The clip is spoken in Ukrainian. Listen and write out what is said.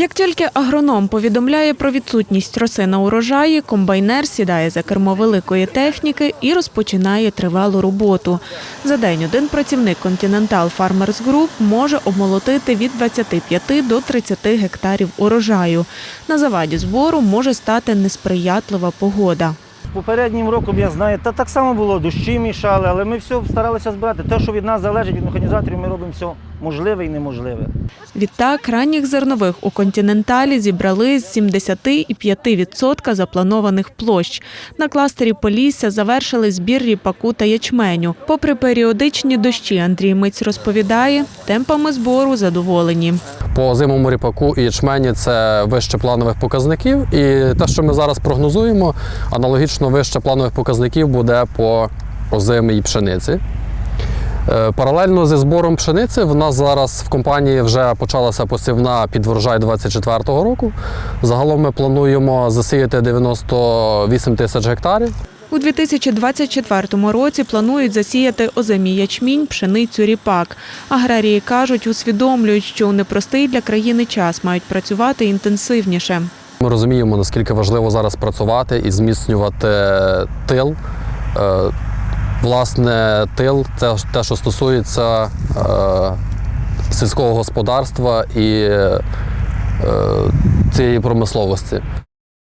Як тільки агроном повідомляє про відсутність роси на урожаї, комбайнер сідає за кермо великої техніки і розпочинає тривалу роботу. За день один працівник Continental Farmers Group може обмолотити від 25 до 30 гектарів урожаю. На заваді збору може стати несприятлива погода. Попереднім роком я знаю, та так само було, дощі мішали, але ми все старалися збирати. Те, що від нас залежить, від механізаторів, ми робимо все можливе і неможливе. Відтак, ранніх зернових у континенталі зібрали з 75% запланованих площ. На кластері Полісся завершили збір ріпаку та ячменю. Попри періодичні дощі, Андрій Миць розповідає, темпами збору задоволені. По зимовому ріпаку і ячмені це вище планових показників. І те, що ми зараз прогнозуємо, аналогічно вище планових показників буде по озимій пшениці. Е, Паралельно зі збором пшениці в нас зараз в компанії вже почалася посівна під врожай 24-го року. Загалом ми плануємо засіяти 98 тисяч гектарів. У 2024 році планують засіяти озимі ячмінь, пшеницю, ріпак. Аграрії кажуть, усвідомлюють, що у непростий для країни час мають працювати інтенсивніше. Ми розуміємо, наскільки важливо зараз працювати і зміцнювати тил. Е, Власне, тил це те, що стосується е, сільського господарства і е, цієї промисловості.